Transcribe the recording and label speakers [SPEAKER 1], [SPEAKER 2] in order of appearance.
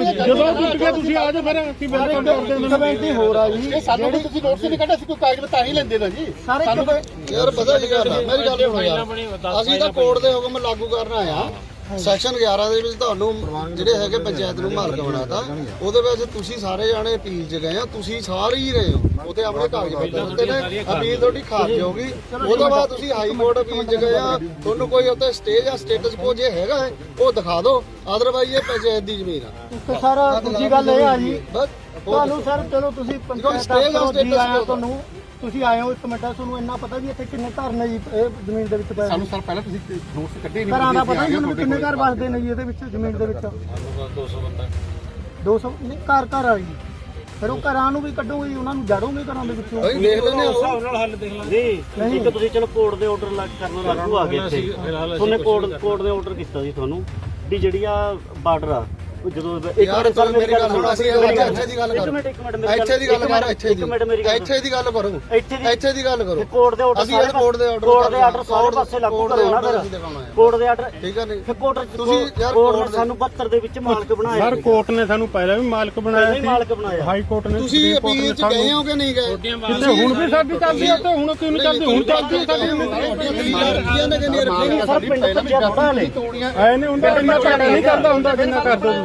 [SPEAKER 1] ਜਦੋਂ ਟੁੱਟ ਗਿਆ ਤੁਸੀਂ ਆ ਜਾਓ ਫਿਰ ਅਸੀਂ ਵੈਲਕਮ ਕਰਦੇ ਹਾਂ। ਤੁਹਾਨੂੰ।
[SPEAKER 2] ਬੇਨਤੀ ਹੋਰ ਆ ਜੀ।
[SPEAKER 3] ਇਹ ਸਾਨੂੰ ਵੀ ਤੁਸੀਂ ਨੋਟਿਸ ਨਹੀਂ ਕੱਢਿਆ ਸੀ ਕੋਈ ਕਾਗਜ਼ ਤਾਂ ਹੀ ਲੈਂਦੇ ਨਾ ਜੀ।
[SPEAKER 2] ਸਾਰੇ
[SPEAKER 3] ਸਾਨੂੰ
[SPEAKER 4] ਯਾਰ ਪਤਾ ਕੀ ਗੱਲ ਆ ਮੇਰੀ ਗੱਲ ਸੁਣੋ ਯਾਰ। ਅਸੀਂ ਤਾਂ ਕੋਰਟ ਦੇ ਹੁਕਮ ਲਾਗੂ ਕਰਨ ਆ ਸੈਕਸ਼ਨ 11 ਦੇ ਵਿੱਚ ਤੁਹਾਨੂੰ ਜਿਹੜੇ ਹੈਗੇ ਪੰਚਾਇਤ ਨੂੰ ਮਾਲਕ ਬਣਾਤਾ। ਉਹਦੇ ਵਿੱਚ ਤੁਸੀਂ ਸਾਰੇ ਜਾਣੇ ਅਪੀਲ 'ਚ ਗਏ ਆ ਤੁਸੀਂ ਸਾਰੇ ਹੀ ਰਹੇ ਹੋ। ਉਹਤੇ ਆਪਣੇ ਕਾਗਜ਼ ਪੱਤਰ ਦਿੱਤੇ ਨੇ। ਅਪੀਲ ਤੁਹਾਡੀ ਖਾਰਜ ਹੋ ਗਈ। ਉਹਦੇ ਬਾਅਦ ਤੁਸੀਂ ਹਾਈ ਕੋਰਟ ਅਪੀਲ 'ਚ ਗਏ ਆ। ਤੁਹਾਨੂੰ ਕੋਈ ਉੱਤੇ ਸਟੇ ਜਾਂ ਸਟੇਟਸ ਕੋ ਜੇ ਹੈਗਾ ਹੈ, ਉਹ ਦਿਖਾ ਦਿਓ। ਅਦਰਵਾਈਜ਼ ਇਹ ਪੰਚਾਇਤ ਦੀ ਜ਼ਮੀਨ ਆ।
[SPEAKER 2] ਸਰ ਦੂਜੀ ਗੱਲ ਇਹ ਆ ਜੀ। ਤੁਹਾਨੂੰ ਸਰ ਚਲੋ ਤੁਸੀਂ ਪੰਚਾਇਤ ਦਾ ਜੀ
[SPEAKER 4] quo
[SPEAKER 2] ਤੁਹਾਨੂੰ ਤੁਸੀਂ ਆਏ ਹੋ ਇੱਕ ਮਿੰਟ ਤੁਹਾਨੂੰ ਇੰਨਾ ਪਤਾ ਵੀ ਇੱਥੇ ਕਿੰਨੇ ਘਰ ਨੇ ਜੀ ਇਹ ਜ਼ਮੀਨ ਦੇ ਵਿੱਚ ਪਏ
[SPEAKER 3] ਸਾਨੂੰ ਸਰ ਪਹਿਲਾਂ ਤੁਸੀਂ ਨੋਟਿਸ ਕੱਢੇ ਨਹੀਂ
[SPEAKER 2] ਘਰਾਂ ਦਾ ਪਤਾ ਨਹੀਂ ਤੁਹਾਨੂੰ ਕਿੰਨੇ ਘਰ ਵਸਦੇ ਨੇ ਜੀ ਇਹਦੇ ਵਿੱਚ ਜ਼ਮੀਨ ਦੇ ਵਿੱਚ। 200 ਨਹੀਂ ਘਰ ਘਰ ਆ ਜੀ ਫਿਰ ਉਹ ਘਰਾਂ ਨੂੰ ਵੀ ਕੱਢੋਗੇ ਜੀ ਉਹਨਾਂ ਨੂੰ ਜਾੜੋਗੇ ਘਰਾਂ ਦੇ ਵਿੱਚੋਂ?
[SPEAKER 4] ਅਸੀਂ ਦੇਖ ਲੈਨੇ ਆ
[SPEAKER 5] ਨਹੀਂ। ਇੱਕ ਤੁਸੀਂ ਚਲੋ ਕੋਰਟ ਦੇ ਆਰਡਰ ਲੱਗ ਕਰਨ ਲਾਗੂ ਆ ਗਏ ਇੱਥੇ। ਤੁਹਾਨੂੰ ਕੋਰਟ ਕੋਰਟ ਦੇ ਆਰਡਰ ਕੀਤਾ ਸੀ ਤੁਹਾਨੂੰ। ਵੀ ਜਿਹੜੀ ਆ ਬਾਰਡਰ ਆ ਉਹ ਜਦੋਂ ਇੱਕ
[SPEAKER 4] ਯਾਰ
[SPEAKER 5] ਮਿੰਟ ਸਰ
[SPEAKER 4] ਮੇਰੀ ਗੱਲ ਸੁਣੋ ਅਸੀਂ ਇੱਥੇ ਦੀ ਗੱਲ
[SPEAKER 5] ਇੱਕ
[SPEAKER 4] ਕਰੋ
[SPEAKER 5] ਮਿੰਟ ਇੱਕ ਮਿੰਟ ਮੇਰੀ
[SPEAKER 4] ਇੱਥੇ ਦੀ ਗੱਲ
[SPEAKER 5] ਇੱਕ
[SPEAKER 4] ਕਰ ਇੱਥੇ ਦੀ
[SPEAKER 5] ਇੱਕ ਮਿੰਟ ਮੇਰੀ ਗੱਲ
[SPEAKER 4] ਇੱਥੇ ਦੀ ਗੱਲ ਕਰੋ
[SPEAKER 5] ਇੱਥੇ ਦੀ
[SPEAKER 4] ਗੱਲ ਕਰੋ
[SPEAKER 5] ਕੋਰਟ ਦੇ ਆਰਡਰ
[SPEAKER 4] ਅਸੀਂ ਕੋਰਟ ਦੇ ਆਰਡਰ
[SPEAKER 5] ਕੋਰਟ ਦੇ ਆਰਡਰ ਸਾਰੇ ਪਾਸੇ ਲਾਗੂ ਕਰੋ ਨਾ ਫਿਰ
[SPEAKER 4] ਹੈ
[SPEAKER 5] ਕੋਰਟ ਦੇ ਆਰਡਰ
[SPEAKER 4] ਠੀਕ ਹੈ ਨਹੀਂ
[SPEAKER 5] ਕੋਰਟ
[SPEAKER 4] ਤੁਸੀਂ ਯਾਰ
[SPEAKER 5] ਕੋਰਟ ਨੇ ਸਾਨੂੰ 72 ਦੇ ਵਿੱਚ ਮਾਲਕ ਬਣਾਇਆ
[SPEAKER 1] ਸਰ ਕੋਰਟ ਨੇ ਸਾਨੂੰ ਪਹਿਲਾਂ ਵੀ ਮਾਲਕ ਬਣਾਇਆ
[SPEAKER 5] ਹੀ ਮਾਲਕ ਬਣਾਇਆ।
[SPEAKER 1] ਹਾਈ ਕੋਰਟ ਨੇ
[SPEAKER 4] ਤੁਸੀਂ
[SPEAKER 1] ਨੇ
[SPEAKER 4] ਅਪੀਲ ਚ ਗਏ ਹੋ ਕਿ ਨਹੀਂ ਗਏ
[SPEAKER 1] ਕਿਤੇ ਹੁਣ ਵੀ ਸਾਡੀ ਚੱਲਦੀ ਆ ਤੇ ਹੁਣ ਕਿਉਂ ਨਹੀਂ ਚੱਲਦੀ ਹੁਣ ਚੱਲਦੀ ਆ ਸਾਡੀ
[SPEAKER 4] ਨੇ ਰੁਪਈਆ
[SPEAKER 5] ਸਰ ਪਿੰਡ ਭੱਜਿਆ ਥੋੜਾ ਹਲੇ
[SPEAKER 1] ਐ ਨਹੀਂ ਹੁੰਦਾ ਕਿੰਨਾ ਘੱਟ ਨਹੀਂ ਕਰਦਾ ਹੁੰਦਾ ਕਿੰਨਾ ਕਰ ਦੋ